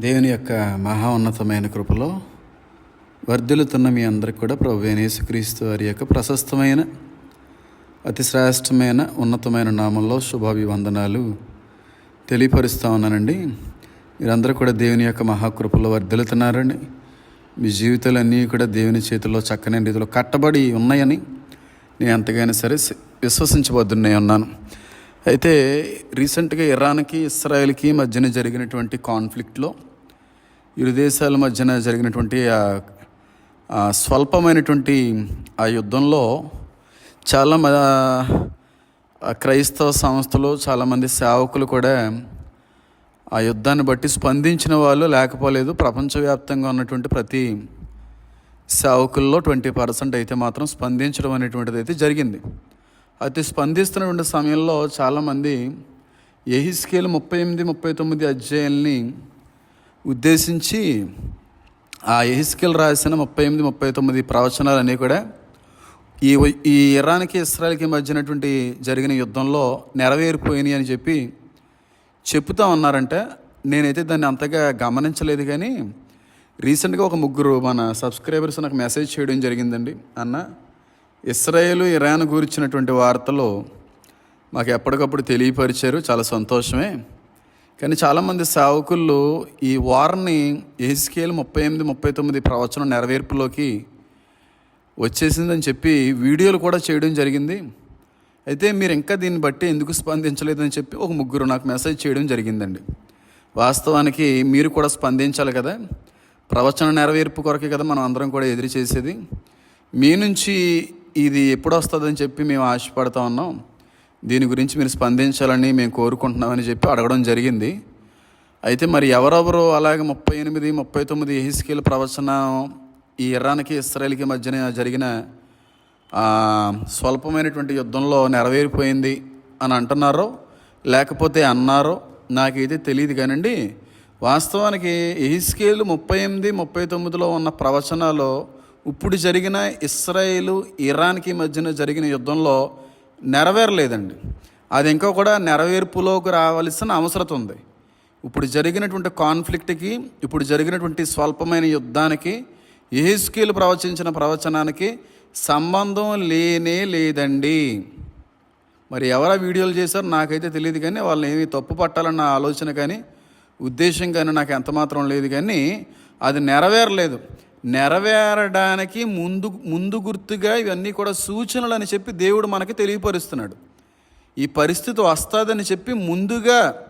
దేవుని యొక్క మహా ఉన్నతమైన కృపలో వర్ధిల్లుతున్న మీ అందరికి కూడా ప్రభు అయిన యేసుక్రీస్తు వారి యొక్క ప్రశస్తమైన అతి శ్రేష్టమైన ఉన్నతమైన నామంలో శుభాభివందనాలు తెలియపరుస్తూ ఉన్నానండి. మీరందరూ కూడా దేవుని యొక్క మహాకృపలో వర్ధిల్లుతున్నారండి మీ జీవితాలన్నీ కూడా దేవుని చేతిలో చక్కని రీతిలో కట్టబడి ఉన్నాయని నేను ఎంతగానో సరే విశ్వసించబోతున్నాయి ఉన్నాను అయితే రీసెంట్గా ఇరాన్కి ఇస్రాయెల్కి మధ్యన జరిగినటువంటి కాన్ఫ్లిక్ట్లో ఇరు దేశాల మధ్యన జరిగినటువంటి స్వల్పమైనటువంటి ఆ యుద్ధంలో చాలా మ- క్రైస్తవ సంస్థలు చాలామంది సేవకులు కూడా ఆ యుద్ధాన్ని బట్టి స్పందించిన వాళ్ళు లేకపోలేదు. ప్రపంచవ్యాప్తంగా ఉన్నటువంటి ప్రతి సేవకుల్లో ట్వంటీ పర్సెంట్ అయితే మాత్రం స్పందించడం అనేటువంటిది అయితే జరిగింది. అయితే స్పందిస్తున్నటువంటి సమయంలో చాలామంది ఎహిస్కేల్ ముప్పై ఎనిమిది ముప్పై తొమ్మిది అధ్యాయుల్ని ఉద్దేశించి ఆ ఎహిస్కేల్ రాసిన ముప్పై ఎనిమిది ముప్పై తొమ్మిది ప్రవచనాలన్నీ కూడా ఈ ఈ ఇరాన్కి ఇస్రాయల్కి మధ్యనటువంటి జరిగిన యుద్ధంలో నెరవేరిపోయినాయి అని చెప్పి చెప్తా ఉన్నారంటే. నేనైతే దాన్ని అంతగా గమనించలేదు కానీ రీసెంట్గా ఒక ముగ్గురు మన సబ్స్క్రైబర్స్ నాకు మెసేజ్ చేయడం జరిగిందండి. అన్న ఇస్రాయేలు ఇరాన్ గురించినటువంటి వార్తలు మాకు ఎప్పటికప్పుడు తెలియపరిచారు. చాలా సంతోషమే. కానీ చాలామంది సేవకులు ఈ వార్ని ఏస్కేల్ ముప్పై ఎనిమిది ముప్పై తొమ్మిది ప్రవచనం నెరవేర్పులోకి వచ్చేసిందని చెప్పి వీడియోలు కూడా చేయడం జరిగింది. అయితే మీరు ఇంకా దీన్ని బట్టి ఎందుకు స్పందించలేదని చెప్పి ఒక ముగ్గురు నాకు మెసేజ్ చేయడం జరిగిందండి. వాస్తవానికి మీరు కూడా స్పందించాలి కదా. ప్రవచన నెరవేర్పు కొరకే కదా మనం అందరం కూడా ఎదురు చేసేది. మీ నుంచి ఇది ఎప్పుడు వస్తుందని చెప్పి మేము ఆశపడతా ఉన్నాం. దీని గురించి మీరు స్పందించాలని మేము కోరుకుంటున్నామని చెప్పి అడగడం జరిగింది. అయితే మరి ఎవరెవరు అలాగే ముప్పై ఎనిమిది ముప్పై తొమ్మిది ఎహిస్కేల్ ప్రవచనం ఈ ఇరాన్కి ఇస్రాయల్కి మధ్యన జరిగిన స్వల్పమైనటువంటి యుద్ధంలో నెరవేరిపోయింది అని అంటున్నారో లేకపోతే అన్నారో నాకైతే తెలియదు కానండి. వాస్తవానికి ఎహిస్కేల్ ముప్పై ఎనిమిది ముప్పై తొమ్మిదిలో ఉన్న ప్రవచనాలు ఇప్పుడు జరిగిన ఇస్రాయేలు ఇరాన్కి మధ్యన జరిగిన యుద్ధంలో నెరవేరలేదండి. అది ఇంకా కూడా నెరవేర్పులోకి రావాల్సిన అవసరం ఉంది. ఇప్పుడు జరిగినటువంటి కాన్ఫ్లిక్ట్కి ఇప్పుడు జరిగినటువంటి స్వల్పమైన యుద్ధానికి ఏహెస్కేలు ప్రవచించిన ప్రవచనానికి సంబంధం లేనే లేదండి. మరి ఎవరా వీడియోలు చేశారో నాకైతే తెలియదు కానీ వాళ్ళని ఏమీ తప్పు పట్టాలన్న ఆలోచన కానీ ఉద్దేశం కానీ నాకు ఎంత మాత్రం లేదు కానీ అది నెరవేరలేదు. నెరవేరడానికి ముందు ముందు గుర్తుగా ఇవన్నీ కూడా సూచనలు అని చెప్పి దేవుడు మనకి తెలియపరుస్తున్నాడు. ఈ పరిస్థితి వస్తుందని చెప్పి ముందుగా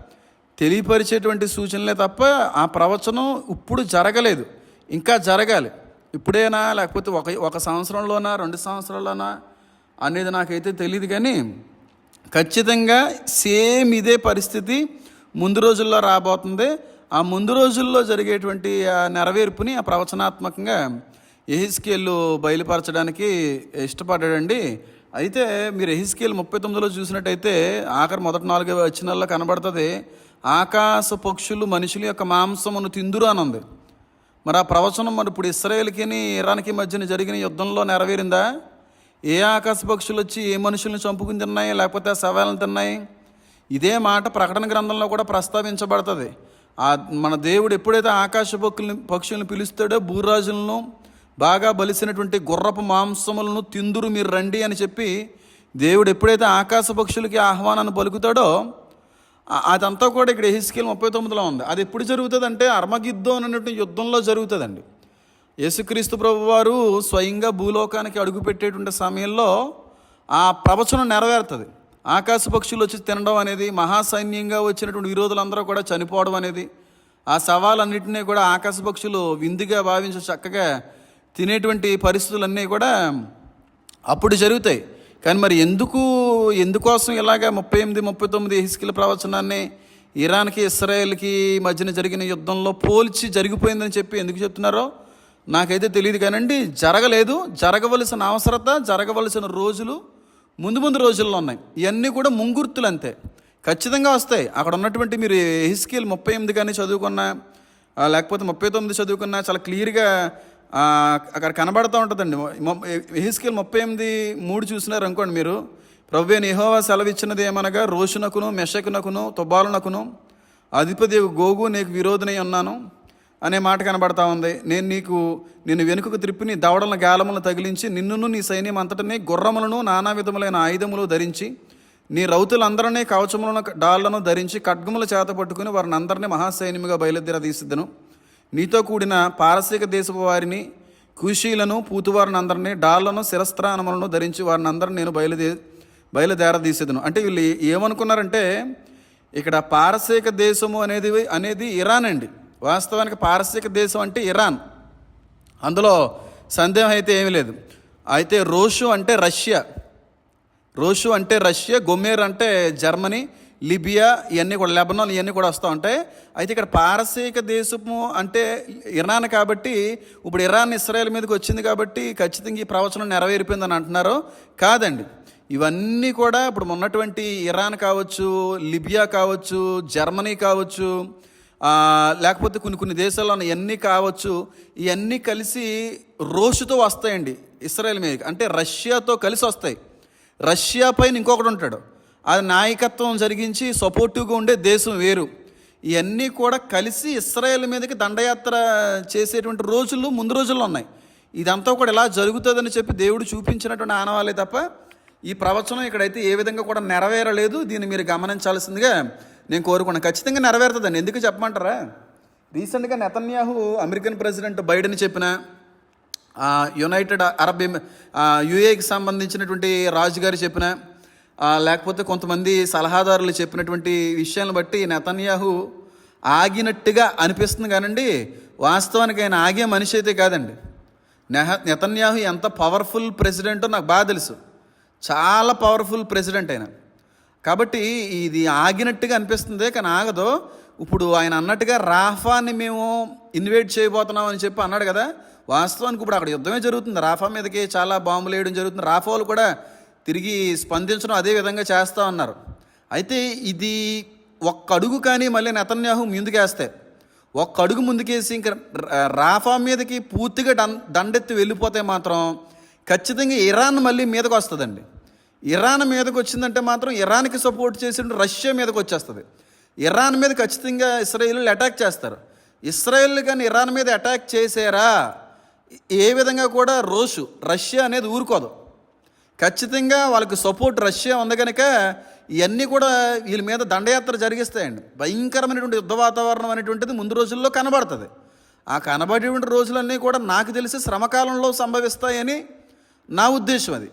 తెలియపరిచేటువంటి సూచనలే తప్ప ఆ ప్రవచనం ఇప్పుడు జరగలేదు. ఇంకా జరగాలి. ఇప్పుడేనా? లేకపోతే ఒక ఒక సంవత్సరంలోనా? రెండు సంవత్సరాల్లోనా? అనేది నాకైతే తెలియదు కానీ ఖచ్చితంగా సేమ్ ఇదే పరిస్థితి ముందు రోజుల్లో రాబోతుంది. ఆ ముందు రోజుల్లో జరిగేటువంటి ఆ నెరవేర్పుని ఆ ప్రవచనాత్మకంగా ఎహిస్కేళ్ళు బయలుపరచడానికి ఇష్టపడ్డాడండి. అయితే మీరు ఎహిస్కేల్ ముప్పై తొమ్మిదిలో చూసినట్టయితే ఆఖరి మొదటి నాలుగు వచ్చినల్లో కనబడుతుంది ఆకాశ పక్షులు మనుషుల యొక్క మాంసమును తిందురు అని ఉంది మరి ఆ ప్రవచనం మరి ఇప్పుడు ఇస్రాయేల్కి ఇరాన్కి మధ్యన జరిగిన యుద్ధంలో నెరవేరిందా? ఏ ఆకాశ పక్షులు వచ్చి ఏ మనుషుల్ని చంపుకుని తిన్నాయి లేకపోతే ఆ శవాలను తిన్నాయి? ఇదే మాట ప్రకటన గ్రంథంలో కూడా ప్రస్తావించబడుతుంది. మన దేవుడు ఎప్పుడైతే ఆకాశ పక్షుల్ని పక్షులను పిలుస్తాడో భూరాజులను బాగా బలిసినటువంటి గుర్రపు మాంసములను తిందురు మీరు రండి అని చెప్పి దేవుడు ఎప్పుడైతే ఆకాశ పక్షులకి ఆహ్వానాన్ని పలుకుతాడో అదంతా కూడా ఇక్కడ ఎహిస్కేల్ ముప్పై తొమ్మిదిలో ఉంది. అది ఎప్పుడు జరుగుతుంది అంటే అర్మగిద్దో అనేటువంటి యుద్ధంలో జరుగుతుందండి. యేసుక్రీస్తు ప్రభు వారు స్వయంగా భూలోకానికి అడుగుపెట్టేటువంటి సమయంలో ఆ ప్రవచనం నెరవేరుతుంది. ఆకాశ పక్షులు వచ్చి తినడం అనేది మహాసైన్యంగా వచ్చినటువంటి విరోధులందరూ కూడా చనిపోవడం అనేది ఆ సవాలన్నింటినీ కూడా ఆకాశ పక్షులు విందుగా భావించి చక్కగా తినేటువంటి పరిస్థితులన్నీ కూడా అప్పుడు జరుగుతాయి. కానీ మరి ఎందుకు ఎందుకోసం ఇలాగ ముప్పై ఎనిమిది ముప్పై తొమ్మిది హిస్కిల ప్రవచనాన్ని ఇరాన్కి ఇస్రాయేల్కి మధ్యన జరిగిన యుద్ధంలో పోల్చి జరిగిపోయిందని చెప్పి ఎందుకు చెప్తున్నారో నాకైతే తెలియదు కానండి. జరగలేదు. జరగవలసిన అవసరత జరగవలసిన రోజులు ముందు ముందు రోజుల్లో ఉన్నాయి. ఇవన్నీ కూడా ముంగుర్తులు అంతే. ఖచ్చితంగా వస్తాయి. అక్కడ ఉన్నటువంటి మీరు హిస్కిల్ ముప్పై ఎనిమిది కానీ చదువుకున్నా లేకపోతే ముప్పై తొమ్మిది చదువుకున్నా చాలా క్లియర్గా అక్కడ కనబడుతూ ఉంటుందండి. ఎహిస్కేల్ ముప్పై ఎనిమిది మూడు చూసినారు అనుకోండి మీరు. ప్రభు నిహోవా సెలవిచ్చినది ఏమనగా రోషునకును మెషకునకును తుబాలునకును అధిపతి గోగు నీకు విరోధనై ఉన్నాను. అనే మాట కనబడతా ఉంది. నేను నీకు నిన్ను వెనుకకు త్రిప్పి నీ దవడలను గాలములను తగిలించి నిన్నును నీ సైన్యం అంతటినీ గుర్రములను నానా విధములైన ఆయుధములు ధరించి నీ రౌతులందరినీ కవచములను డాళ్ళను ధరించి ఖడ్గముల చేత పట్టుకుని వారిని అందరినీ మహాసైన్యముగా బయలుదేరదీసిద్దను. నీతో కూడిన పారసీక దేశపు వారిని కుషీలను పూతువారిని అందరినీ డాళ్ళను శిరస్త్రానములను ధరించి వారిని అందరిని నేను బయలుదే బయలుదేరదీసేదను అంటే వీళ్ళు ఏమనుకున్నారంటే ఇక్కడ పారసీక దేశము అనేది అనేది ఇరాన్ అండి. వాస్తవానికి పారసీక దేశం అంటే ఇరాన్. అందులో సందేహం అయితే ఏమీ లేదు. అయితే రోషు అంటే రష్యా. రోషు అంటే రష్యా గొమేర్ అంటే జర్మనీ లిబియా ఇవన్నీ కూడా లెబనాన్ ఇవన్నీ కూడా వస్తూ ఉంటాయి. అయితే ఇక్కడ పారసీక దేశము అంటే ఇరాన్ కాబట్టి ఇప్పుడు ఇరాన్ ఇస్రాయేల్ మీదకి వచ్చింది కాబట్టి ఖచ్చితంగా ఈ ప్రవచనం నెరవేరిపోయిందని అంటున్నారు. కాదండి. ఇవన్నీ కూడా ఇప్పుడు ఉన్నటువంటి ఇరాన్ కావచ్చు లిబియా కావచ్చు జర్మనీ కావచ్చు లేకపోతే కొన్ని కొన్ని దేశాల్లో ఇవన్నీ కావచ్చు ఇవన్నీ కలిసి రోషుతో వస్తాయండి ఇస్రాయల్ మీదకి అంటే రష్యాతో కలిసి వస్తాయి. రష్యా పైన ఇంకొకడు ఉంటాడు. అది నాయకత్వం జరిగించి సపోర్టివ్గా ఉండే దేశం వేరు. ఇవన్నీ కూడా కలిసి ఇస్రాయల్ మీదకి దండయాత్ర చేసేటువంటి రోజులు ముందు రోజుల్లో ఉన్నాయి. ఇదంతా కూడా ఇలా జరుగుతుందని చెప్పి దేవుడు చూపించినటువంటి ఆనవాలే తప్ప ఈ ప్రవచనం ఇక్కడైతే ఏ విధంగా కూడా నెరవేరలేదు. దీన్ని మీరు గమనించాల్సిందిగా నేను కోరుకున్నాను ఖచ్చితంగా నెరవేరుతుందండి. ఎందుకు చెప్పమంటారా? రీసెంట్గా నెతన్యాహు అమెరికన్ ప్రెసిడెంట్ బైడెన్ చెప్పిన యునైటెడ్ అరబ్ యుఏకి సంబంధించినటువంటి రాజుగారు చెప్పిన లేకపోతే కొంతమంది సలహాదారులు చెప్పినటువంటి విషయాలను బట్టి నెతన్యాహు ఆగినట్టుగా అనిపిస్తుంది కానండి. వాస్తవానికి ఆయన ఆగే మనిషి అయితే కాదండి. నెహ నెతన్యాహు ఎంత పవర్ఫుల్ ప్రెసిడెంటో నాకు బాగా తెలుసు. చాలా పవర్ఫుల్ ప్రెసిడెంట్ ఆయన. కాబట్టి ఇది ఆగినట్టుగా అనిపిస్తుంది కానీ ఆగదు. ఇప్పుడు ఆయన అన్నట్టుగా రాఫాని మేము ఇన్వైట్ చేయబోతున్నాం అని చెప్పి అన్నాడు కదా వాస్తవానికి ఇప్పుడు అక్కడ యుద్ధమే జరుగుతుంది. రాఫా మీదకి చాలా బాంబులు వేయడం జరుగుతుంది. రాఫాలు కూడా తిరిగి స్పందించడం అదే విధంగా చేస్తూ ఉన్నారు. అయితే ఇది ఒక్క అడుగు కానీ మళ్ళీ నెతన్యాహు ముందుకేస్తే ఒక్క అడుగు ముందుకేసి ఇంకా రా- రాఫా మీదకి పూర్తిగా డం దండెత్తి వెళ్ళిపోతే మాత్రం ఖచ్చితంగా ఇరాన్ మళ్ళీ మీదకి వస్తుందండి ఇరాన్ మీదకి వచ్చిందంటే మాత్రం ఇరాన్కి సపోర్ట్ చేసిన రష్యా మీదకి వచ్చేస్తుంది. ఇరాన్ మీద ఖచ్చితంగా ఇస్రాయిల్ అటాక్ చేస్తారు. ఇస్రాయిల్ కానీ ఇరాన్ మీద అటాక్ చేశారా ఏ విధంగా కూడా రోషు రష్యా అనేది ఊరుకోదు. ఖచ్చితంగా వాళ్ళకి సపోర్ట్ రష్యా ఉంది కనుక ఇవన్నీ కూడా వీళ్ళ మీద దండయాత్ర జరిగిస్తాయండి. భయంకరమైనటువంటి యుద్ధ వాతావరణం అనేటువంటిది ముందు రోజుల్లో కనబడుతుంది. ఆ కనబడేటువంటి రోజులన్నీ కూడా నాకు తెలిసి శ్రమకాలంలో సంభవిస్తాయని నా ఉద్దేశం అది.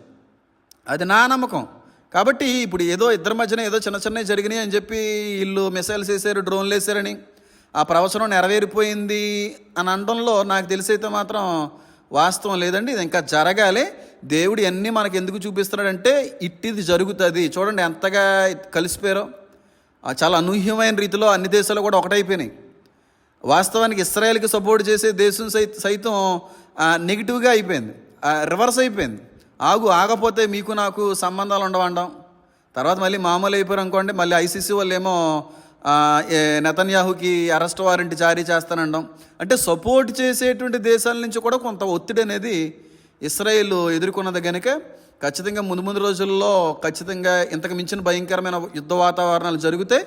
అది నా నమ్మకం. కాబట్టి ఇప్పుడు ఏదో ఇద్దరి మధ్యన ఏదో చిన్న చిన్నవి జరిగినాయి అని చెప్పి వీళ్ళు మిసైల్స్ వేసారు డ్రోన్లు వేసారని. ఆ ప్రవచనం నెరవేరిపోయింది అని అనడంలో నాకు తెలిసైతే మాత్రం వాస్తవం లేదండి. ఇది ఇంకా జరగాలి. దేవుడు అన్నీ మనకు ఎందుకు చూపిస్తున్నాడంటే ఇట్టిది జరుగుతుంది. చూడండి ఎంతగా కలిసిపోయారో. చాలా అనూహ్యమైన రీతిలో అన్ని దేశాలు కూడా ఒకటైపోయినాయి. వాస్తవానికి ఇస్రాయేల్కి సపోర్ట్ చేసే దేశం సై సైతం నెగిటివ్గా అయిపోయింది. రివర్స్ అయిపోయింది. ఆగు ఆగపోతే మీకు నాకు సంబంధాలు ఉండవండం తర్వాత మళ్ళీ మామూలు అయిపోయారు అనుకోండి మళ్ళీ ఐసీసీ వాళ్ళు ఏమో నెతన్యాహుకి అరెస్ట్ వారెంట్ జారీ చేస్తానండం అంటే సపోర్ట్ చేసేటువంటి దేశాల నుంచి కూడా కొంత ఒత్తిడి అనేది ఇస్రాయేల్ ఎదుర్కొన్నది కనుక ఖచ్చితంగా ముందు ముందు రోజుల్లో ఖచ్చితంగా ఇంతకు మించిన భయంకరమైన యుద్ధ వాతావరణాలు జరిగితే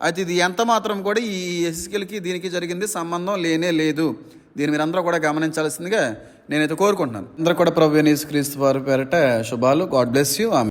అయితే ఇది ఎంత మాత్రం కూడా ఈ ఎస్కిల్కి దీనికి జరిగింది సంబంధం లేనే లేదు. దీని మీరందరూ కూడా గమనించాల్సిందిగా నేనైతే కోరుకుంటున్నాను. అందరూ కూడా ప్రభు క్రీస్తు వారి పేరట శుభాలు. God bless you. ఆమె